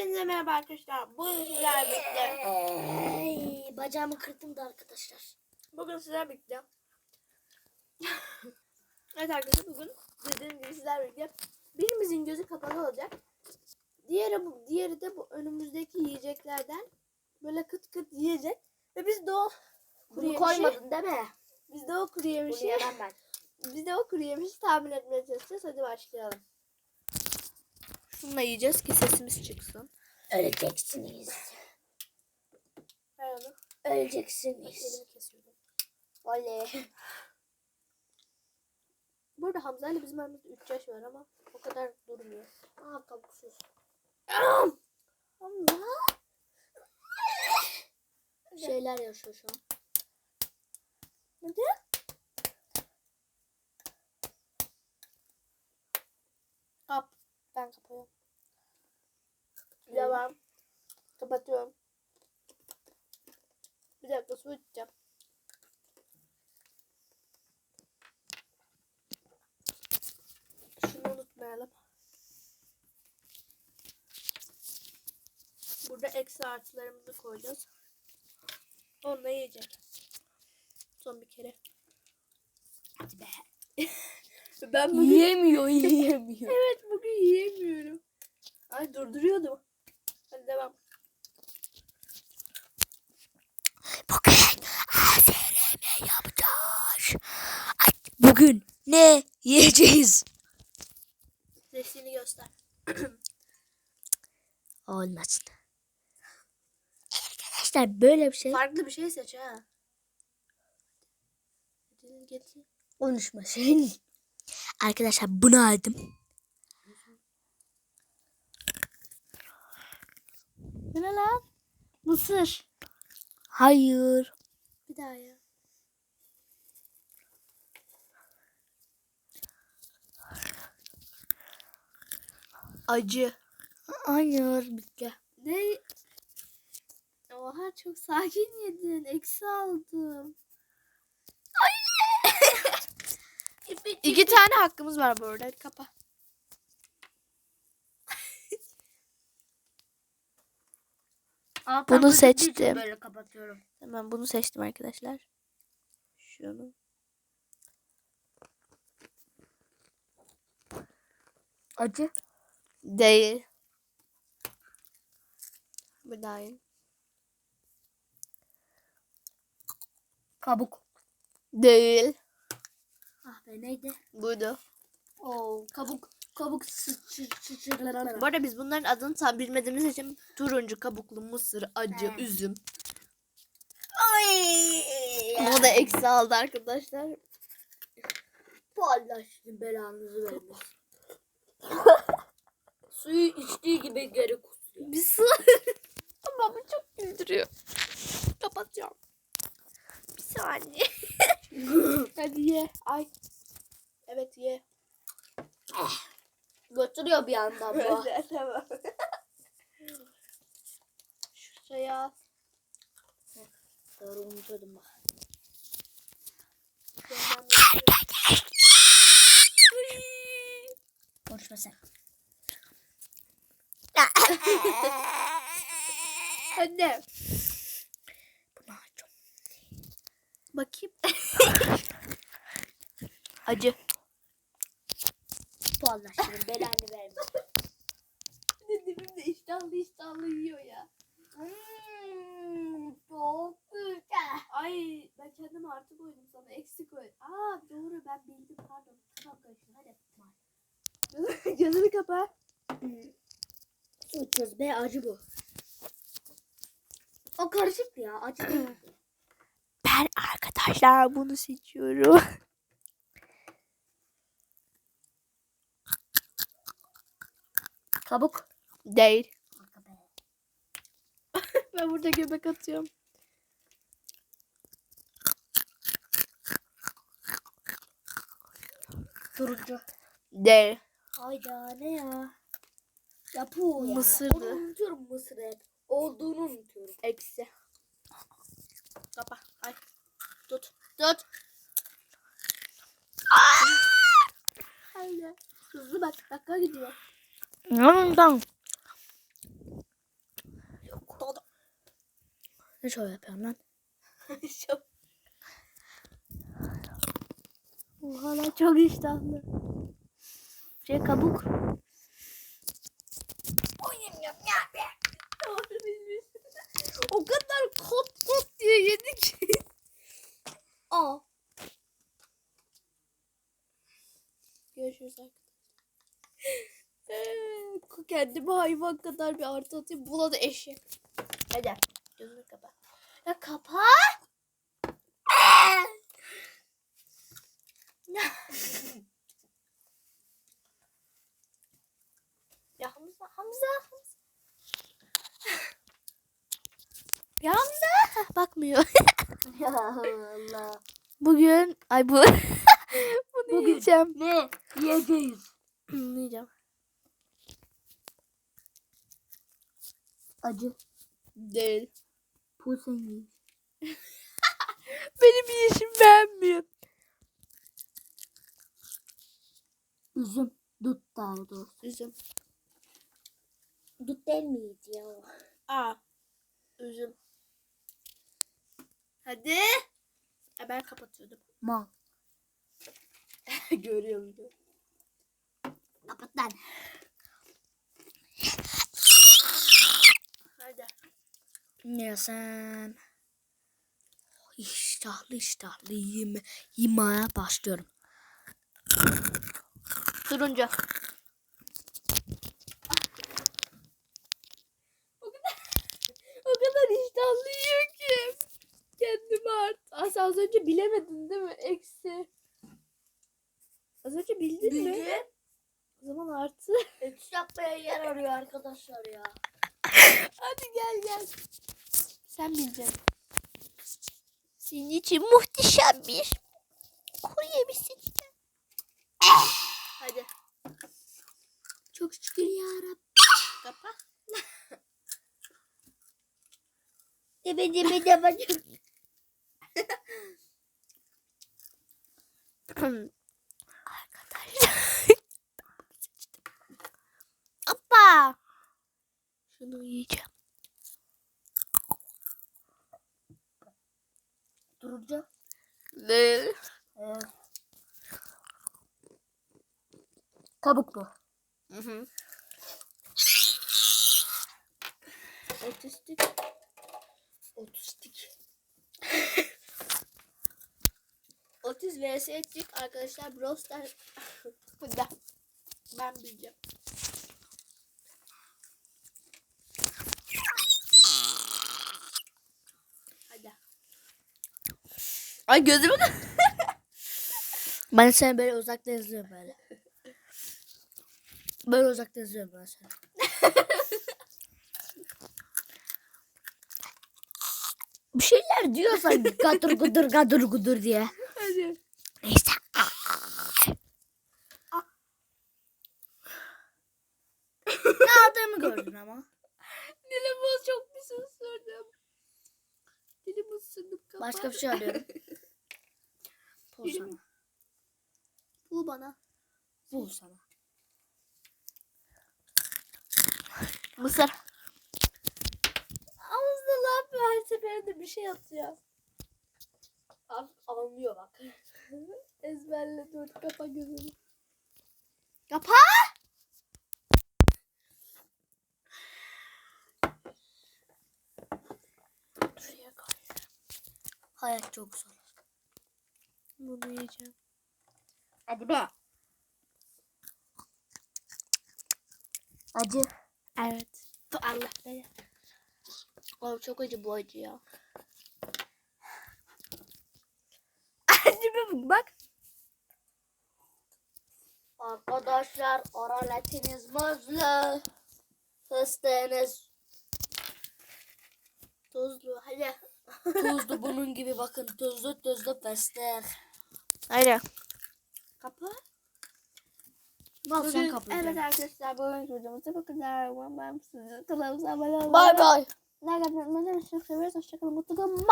Hepinize merhaba arkadaşlar. Bugün sizlerle birlikte. Ay, bacağımı kırdım da arkadaşlar. Bugün sizlerle birlikte. evet arkadaşlar bugün dediğim gibi sizlerle birlikte. Birimizin gözü kapalı olacak. Diğeri, bu, diğeri de bu önümüzdeki yiyeceklerden böyle kıt kıt yiyecek. Ve biz de o kuru Bunu yemişi, koymadın değil mi? biz de o kuru Bunu yemişi, yemem ben. biz de o kuru yemişi tahmin etmeye çalışacağız. Hadi başlayalım. Şununla yiyeceğiz ki sesimiz çıksın. Öleceksiniz. Onu. Öleceksiniz. Oley. Burada Hamza ile bizim aramızda 3 yaş var ama o kadar durmuyor. Aa kabuksuz. Hamza. Şeyler yaşıyor şu an. Hadi. Kap. Ben kapıyorum. Devam. Kapatıyorum. Bir dakika su içeceğim. Şunu unutmayalım. Burada eksi artılarımızı koyacağız. Onunla yiyecek. Son bir kere. Hadi be. Ben bugün... Yiyemiyor, yiyemiyor. Evet bugün yiyemiyorum. Ay durduruyordum. Hadi devam. Bugün ASRM yapacağız. Bugün ne yiyeceğiz? Sesini göster. Olmasın. Arkadaşlar böyle bir şey Farklı bir şey seç ha. Hadi getir. Arkadaşlar bunu aldım. Bu ne lan? Mısır. Hayır. Bir daha ya. Acı. Hayır. Bitti. Ne? Oha çok sakin yedin. Eksi aldım. İki tane hakkımız var bu arada. Hadi kapa. Alttan Bunu bir seçtim. Böyle kapatıyorum. Hemen bunu seçtim arkadaşlar. Şunu. Acı. Değil. Bu değil. Kabuk. Değil. Ah be neydi? Buydu. Oo kabuk. Kabuk sıçır sıçır. Bu arada biz bunların adını tam bilmediğimiz için turuncu, kabuklu, mısır, acı, He. üzüm. Ay. Bu da eksi aldı arkadaşlar. Bu Allah sizin belanızı vermesin. Suyu içtiği gibi geri kusuyor. Bir su. Ama bu çok güldürüyor. Kapatacağım. Bir saniye. Hadi ye. Ay. Evet ye. Götürüyor bir yandan bu. Tamam. Şuraya. Doğru unutuyordum bak. Konuşma sen. Anne. Bunu. Bakayım. Acı. Sizin belanı vermesin. Dedim de iştahlı iştahlı yiyor ya. Hmm, çok güzel. Ay ben kendim artı koydum sana eksi koy. Aa doğru ben bildim pardon. Tamam karıştım hadi. Gözünü- Gözünü kapa. Uçuz be acı bu. O karışık ya acı değil. Ben arkadaşlar bunu seçiyorum. Kabuk. Değil. Ben burada göbek atıyorum. Turuncu. Değil. Hayda ne ya? Yapı ya. Mısırdı. Onu unutuyorum mısırı hep. Olduğunu unutuyorum. Eksi. Kapa. Tut. Tut. Haydi. Hızlı bak. Dakika gidiyor. Yanından. Ne şov yapıyorsun lan? Şov. Oha lan çok iştahlı. Şey kabuk. o kadar kot kot diye yedik. Aa. Görüşürüz arkadaşlar. Kendime hayvan kadar bir artı atayım. Buna da eşek. Hadi. Gözünü kapa. Ya kapa. ya Hamza, Hamza, Hamza. Ya Hamza. Bakmıyor. Bugün ay bu bunu Bugün. yiyeceğim. Ne? Yiyeceğiz. Yiyeceğim. Acı. Değil. Pusen yiyiz. Benim yiyişim beğenmiyor. Üzüm. Dut daha doğrusu. Üzüm. Dut değil miyiz ya? Aa. Üzüm. Hadi. E ben kapatıyordum. Mal. Görüyorum. Kapat lan. Hadi. Ne yesem? İştahlı iştahlı yeme, yemeye başlıyorum. Turuncu. o kadar o kadar iştahlı yiyor ki. Kendimi Asa az önce bilemedin değil mi? Eksi. Az önce bildin mi? O zaman artı. Eksi yapmaya yer arıyor arkadaşlar ya. Hadi gel gel. Sen bileceksin. Senin için muhteşem bir kuru yemiş seçeceğim. Hadi. Çok şükür ya Kapa. Debe debe debe. Arkadaşlar. Hoppa. Şunu yiyeceğim. Ne? Ee, kabuk bu. Hı hı. Otistik. Otistik. Otiz vs ettik arkadaşlar. Hadi. Ben bileceğim. Hadi. Ay gözümü Ben seni böyle uzaktan izliyorum böyle. Böyle uzaktan izliyorum ben seni. Bir şeyler diyor sanki gadır gudur gadır gudur diye. Hadi. Neyse. ne aldığımı gördün ama. Dilimi çok bir şey ısırdım. Dilimi ısırdım. Başka bir şey alıyorum. Bul sana. Bul bana. Bul sana. Mısır. Ağızda yapıyor her seferinde bir şey atıyor. Al, anlıyor bak. Ezberle dur kapa gözünü. Kapa! Şuraya koy. Hayat çok zor. Bunu yiyeceğim. Hadi be. Acı. Evet. Allah be. Oğlum çok acı bu acı ya. Acı bak. Arkadaşlar oraletiniz muzlu. Fıstığınız Tuzlu. Hadi. tuzlu bunun gibi bakın tuzlu tuzlu fıstık. Haydi. Sen Bugün, evet arkadaşlar bugün videomuzda bu kadar. Umarım beğenmişsinizdir. Kanalımıza abone olmayı. Bay bay. Like atmayı unutmayın. Hoşçakalın. Mutlu kalın.